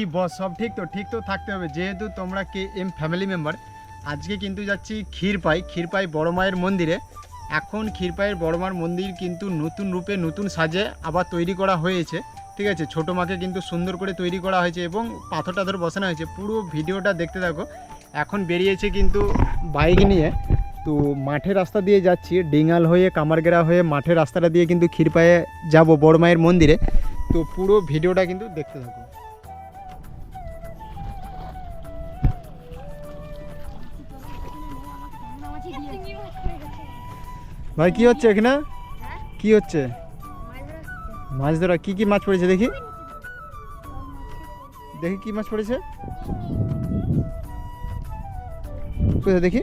কি বস, সব ঠিক তো? ঠিক তো থাকতে হবে। যেহেতু তোমরা কে এম ফ্যামিলি মেম্বার আজকে কিন্তু যাচ্ছি ক্ষীরপাই। ক্ষীরপাই বড় মায়ের মন্দিরে। এখন ক্ষীরপাইয়ের বড় মার মন্দির কিন্তু নতুন রূপে নতুন সাজে আবার তৈরি করা হয়েছে। ঠিক আছে? ছোটো মাকে কিন্তু সুন্দর করে তৈরি করা হয়েছে এবং পাথর টাথর বসানো হয়েছে। পুরো ভিডিওটা দেখতে থাকো। এখন বেরিয়েছে কিন্তু বাইক নিয়ে। তো মাঠের রাস্তা দিয়ে যাচ্ছি। ডিঙাল হয়ে কামারগেরা হয়ে মাঠের রাস্তাটা দিয়ে কিন্তু ক্ষীরপায়ে যাব বড় মায়ের মন্দিরে। তো পুরো ভিডিওটা কিন্তু দেখতে থাকো। ভাই কি হচ্ছে এখানে? কি হচ্ছে? মাছ ধরা কি কি মাছ পড়েছে দেখি? দেখি কি মাছ পড়েছে। কোথায় দেখি?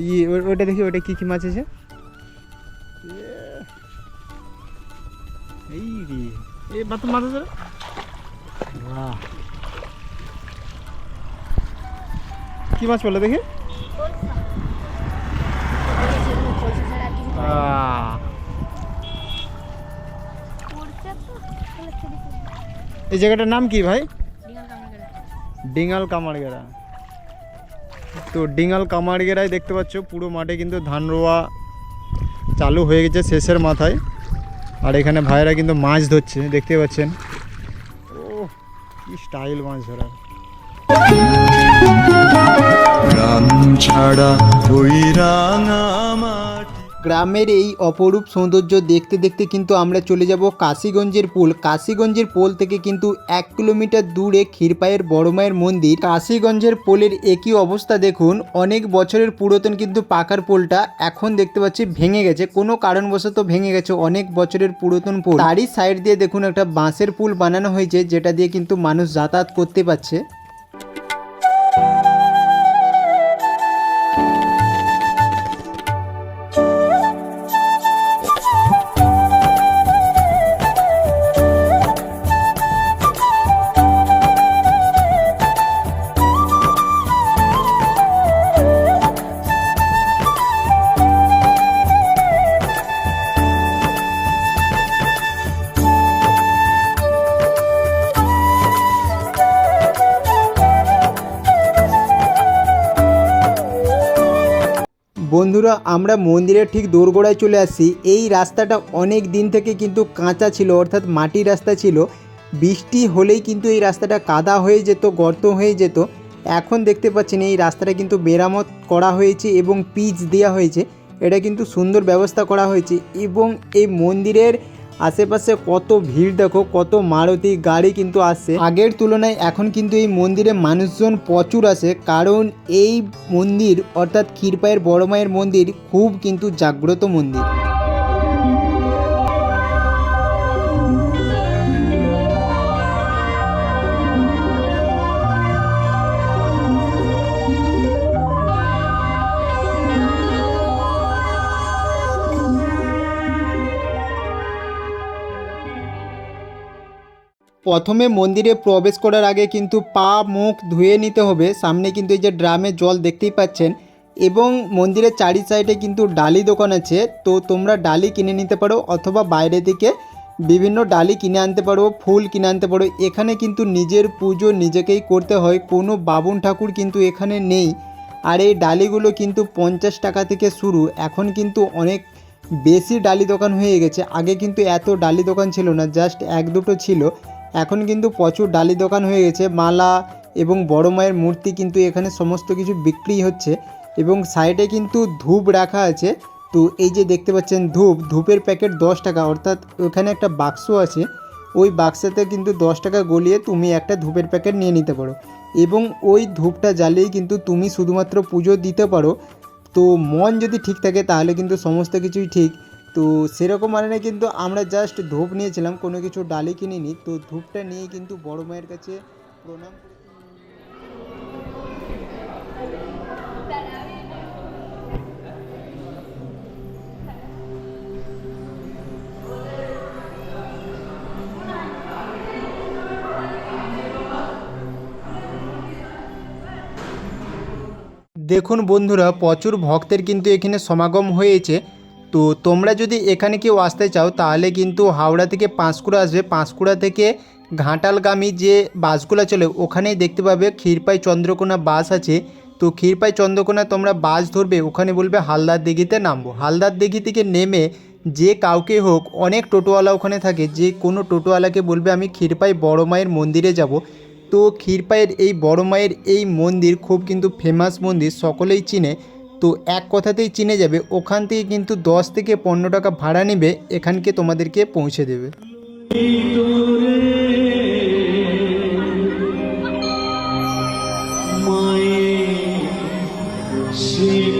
ই ও- ওটা দেখি ওটা কি কি মাছ আছে? ইয়ে। এই রে। এই মাছ মাছ ধরে কি মাছ পড়ল দেখি? এই জায়গাটার নাম কি ভাই? ডিঙ্গাল কামারগেরা তো ডিঙ্গাল কামারগেরায় দেখতে পাচ্ছ, পুরো মাঠে কিন্তু ধান রোয়া চালু হয়ে গেছে শেষের মাথায়। আর এখানে ভাইয়েরা কিন্তু মাছ ধরছে, দেখতে পাচ্ছেন। ও কি স্টাইল মাছ ধরার ছাড়া ওই রাঙা গ্রামের এই অপরূপ সৌন্দর্য দেখতে দেখতে কিন্তু আমরা চলে যাব কাশীগঞ্জের পোল। কাশীগঞ্জের পোল থেকে কিন্তু এক কিলোমিটার দূরে ক্ষীরপায়ের বড় মায়ের মন্দির। কাশীগঞ্জের পোলের একই অবস্থা দেখুন। অনেক বছরের পুরাতন কিন্তু পাকার পোলটা এখন দেখতে পাচ্ছি ভেঙে গেছে। কোনো কারণবশত ভেঙে গেছে অনেক বছরের পুরাতন পোল। তারই সাইড দিয়ে দেখুন একটা বাঁশের পুল বানানো হয়েছে, যেটা দিয়ে কিন্তু মানুষ যাতায়াত করতে পারছে। বন্ধুরা, আমরা মন্দিরের ঠিক দোরগোড়ায় চলে আসি এই রাস্তাটা অনেক দিন থেকে কিন্তু কাঁচা ছিল, অর্থাৎ মাটির রাস্তা ছিল। বৃষ্টি হলেই কিন্তু এই রাস্তাটা কাদা হয়ে যেত, গর্ত হয়ে যেত। এখন দেখতে পাচ্ছেন, এই রাস্তাটা কিন্তু মেরামত করা হয়েছে এবং পিচ দেওয়া হয়েছে। এটা কিন্তু সুন্দর ব্যবস্থা করা হয়েছে এবং এই মন্দিরের আশেপাশে কত ভিড় দেখো, কত মারুতি গাড়ি কিন্তু আসে। আগের তুলনায় এখন কিন্তু এই মন্দিরে মানুষজন প্রচুর আসে, কারণ এই মন্দির অর্থাৎ ক্ষীরপায়ের বড় মায়ের মন্দির খুব কিন্তু জাগ্রত মন্দির। প্রথমে মন্দিরে প্রবেশ করার আগে কিন্তু পা, মুখ ধুয়ে নিতে হবে। সামনে কিন্তু এই যে ড্রামে জল দেখতেই পাচ্ছেন। এবং মন্দিরের চারি সাইডে কিন্তু ডালি দোকান আছে। তো তোমরা ডালি কিনে নিতে পারো অথবা বাইরে থেকে বিভিন্ন ডালি কিনে আনতে পারো, ফুল কিনে আনতে পারো। এখানে কিন্তু নিজের পুজো নিজেকেই করতে হয়। কোনো বাবুন ঠাকুর কিন্তু এখানে নেই। আর এই ডালিগুলো কিন্তু পঞ্চাশ টাকা থেকে শুরু। এখন কিন্তু অনেক বেশি ডালি দোকান হয়ে গেছে। আগে কিন্তু এত ডালি দোকান ছিল না, জাস্ট এক দুটো ছিল। এখন কিন্তু প্রচুর ডালি দোকান হয়ে গেছে, মালা এবং বড় মায়ের মূর্তি কিন্তু এখানে সমস্ত কিছু বিক্রি হচ্ছে এবং সাইডে কিন্তু ধূপ রাখা আছে। তো এই যে দেখতে পাচ্ছেন ধূপ, ধূপের প্যাকেট দশ টাকা, অর্থাৎ ওখানে একটা বাক্স আছে। ওই বাক্সাতে কিন্তু দশ টাকা গলিয়ে তুমি একটা ধূপের প্যাকেট নিয়ে নিতে পারো এবং ওই ধূপটা জ্বালিয়ে কিন্তু তুমি শুধুমাত্র পুজো দিতে পারো। তো মন যদি ঠিক থাকে তাহলে কিন্তু সমস্ত কিছুই ঠিক। তো সেরকম মানে না কিন্তু আমরা জাস্ট ধূপ নিয়েছিলাম, কোনো কিছু ডালি কিনিনি, তো ধূপটা নিয়ে কিন্তু বড় মায়ের কাছে প্রণাম দেখুন বন্ধুরা, প্রচুর ভক্তের কিন্তু এখানে সমাগম হয়েছে। তো তোমরা যদি এখানে কেউ আসতে চাও, তাহলে কিন্তু হাওড়া থেকে পাঁশকুড়া আসবে। পাঁশকুড়া থেকে ঘাটালগামী যে বাসগুলো চলে, ওখানেই দেখতে পাবে ক্ষীরপাই চন্দ্রকোনা বাস আছে। তো ক্ষীরপাই চন্দ্রকোনা তোমরা বাস ধরবে, ওখানে বলবে হালদার দিঘিতে নামবো। হালদার দিঘি থেকে নেমে যে কাউকে হোক, অনেক টোটোওয়ালা ওখানে থাকে, যে কোনো টোটোওয়ালাকে বলবে, আমি ক্ষীরপাই বড় মায়ের মন্দিরে যাব। তো ক্ষীরপাইয়ের এই বড় মায়ের এই মন্দির খুব কিন্তু ফেমাস মন্দির, সকলেই চিনে। তো এক কথাতেই চিনে যাবে, ওখান থেকে কিন্তু দশ থেকে পনেরো টাকা ভাড়া নেবে, এখানকে তোমাদেরকে পৌঁছে দেবে। সহজে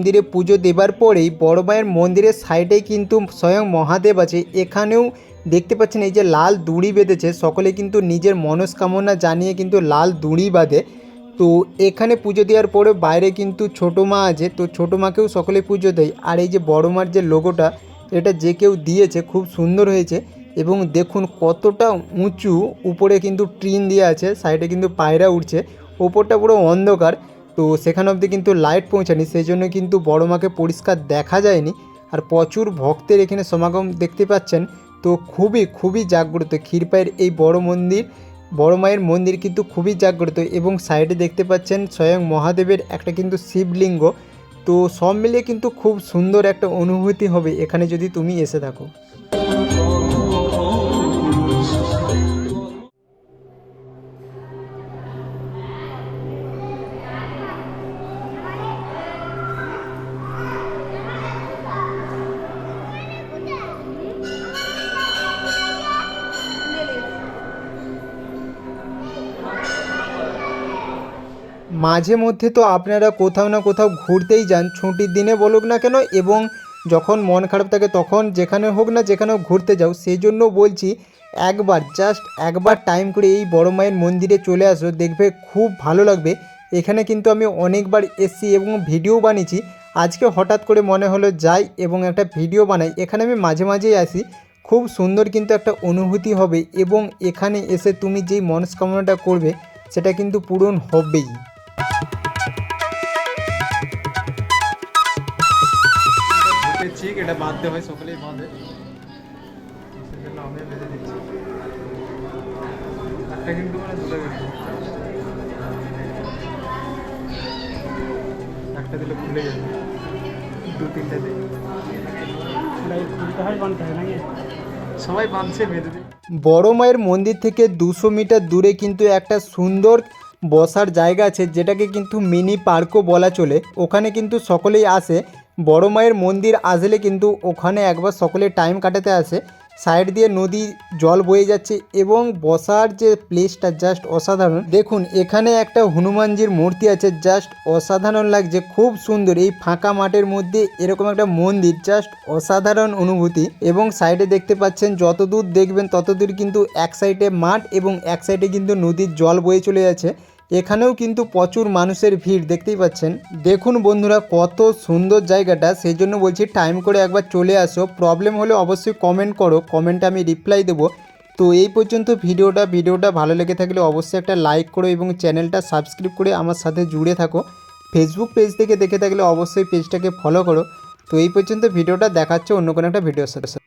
মন্দিরে পুজো দেবার পরেই বড় মায়ের মন্দিরের সাইডে কিন্তু স্বয়ং মহাদেব আছে। এখানেও দেখতে পাচ্ছেন এই যে লাল দড়ি বেঁধেছে। সকলে কিন্তু নিজের মনস্কামনা জানিয়ে কিন্তু লাল দড়ি বাঁধে। তো এখানে পুজো দেওয়ার পরে বাইরে কিন্তু ছোটো মা আছে। তো ছোটো মাকেও সকলে পুজো দেয়। আর এই যে বড় মার যে লোগোটা, এটা যে কেউ দিয়েছে, খুব সুন্দর হয়েছে। এবং দেখুন কতটা উঁচু, উপরে কিন্তু ট্রিন দেওয়া আছে, সাইডে কিন্তু পায়রা উঠছে। ওপরটা পুরো অন্ধকার। তো সেখানে অবধি কিন্তু লাইট পৌঁছানি সেই জন্য কিন্তু বড় মাকে পরিষ্কার দেখা যায়নি। আর প্রচুর ভক্তের এখানে সমাগম দেখতে পাচ্ছেন। তো খুবই খুবই জাগ্রত। ক্ষীরপাইয়ের এই বড় মন্দির, বড় মায়ের মন্দির কিন্তু খুবই জাগ্রত এবং সাইডে দেখতে পাচ্ছেন স্বয়ং মহাদেবের একটা কিন্তু শিবলিঙ্গ। তো সব মিলিয়ে কিন্তু খুব সুন্দর একটা অনুভূতি হবে এখানে যদি তুমি এসে থাকো। মাঝে মধ্যে তো আপনারা কোথাও না কোথাও ঘুরতেই যান, ছুটির দিনে বলুক না কেন, এবং যখন মন খারাপ থাকে তখন যেখানে হোক না যেখানেও ঘুরতে যাও। সেই জন্য বলছি একবার জাস্ট একবার টাইম করে এই বড় মায়ের মন্দিরে চলে আসো, দেখবে খুব ভালো লাগবে। এখানে কিন্তু আমি অনেকবার এসছি এবং ভিডিও বানিয়েছি। আজকে হঠাৎ করে মনে হলো যাই এবং একটা ভিডিও বানাই। এখানে আমি মাঝে মাঝেই আসি। খুব সুন্দর কিন্তু একটা অনুভূতি হবে এবং এখানে এসে তুমি যেই মনস্কামনাটা করবে, সেটা কিন্তু পূরণ হবেই। চিক এটা বাঁধতে হয় সকলেই বাঁধে সেই জন্য বেঁধে দিচ্ছি। একটা কিন্তু মানে দুটো গেছে একটা দিলে খুলে যাবে। দু তিনটা দিই সবাই বাঁধছে বেঁধে দিই বড় মায়ের মন্দির থেকে দুশো মিটার দূরে কিন্তু একটা সুন্দর বসার জায়গা আছে যেটাকে কিন্তু মিনি পার্কও বলা চলে। ওখানে কিন্তু সকলেই আসে। বড় মায়ের মন্দির আসলে কিন্তু ওখানে একবার সকলে টাইম কাটাতে আসে। সাইড দিয়ে নদী, জল বয়ে যাচ্ছে এবং বসার যে প্লেসটা জাস্ট অসাধারণ। দেখুন, এখানে একটা হনুমানজির মূর্তি আছে জাস্ট অসাধারণ লাগছে। খুব সুন্দর। এই ফাঁকা মাঠের মধ্যে এরকম একটা মন্দির জাস্ট অসাধারণ অনুভূতি। এবং সাইডে দেখতে পাচ্ছেন যত দূর দেখবেন তত দূর কিন্তু এক সাইডে মাঠ এবং এক সাইডে কিন্তু নদীর জল বয়ে চলে যাচ্ছে। এখানেও কিন্তু প্রচুর মানুষের ভিড়, দেখতেই পাচ্ছেন। দেখুন বন্ধুরা, কত সুন্দর জায়গাটা। সেই জন্য বলছি টাইম করে একবার চলে আসো। প্রবলেম হলে অবশ্যই কমেন্ট করো। কমেন্টে আমি রিপ্লাই দেবো। তো এই পর্যন্ত ভিডিওটা ভিডিওটা ভালো লেগে থাকলে অবশ্যই একটা লাইক করো এবং চ্যানেলটা সাবস্ক্রাইব করে আমার সাথে জুড়ে থাকো। ফেসবুক পেজ থেকে দেখে থাকলে অবশ্যই পেজটাকে ফলো করো। তো এই পর্যন্ত ভিডিওটা দেখাচ্ছে অন্য কোনো একটা ভিডিওর সাথে।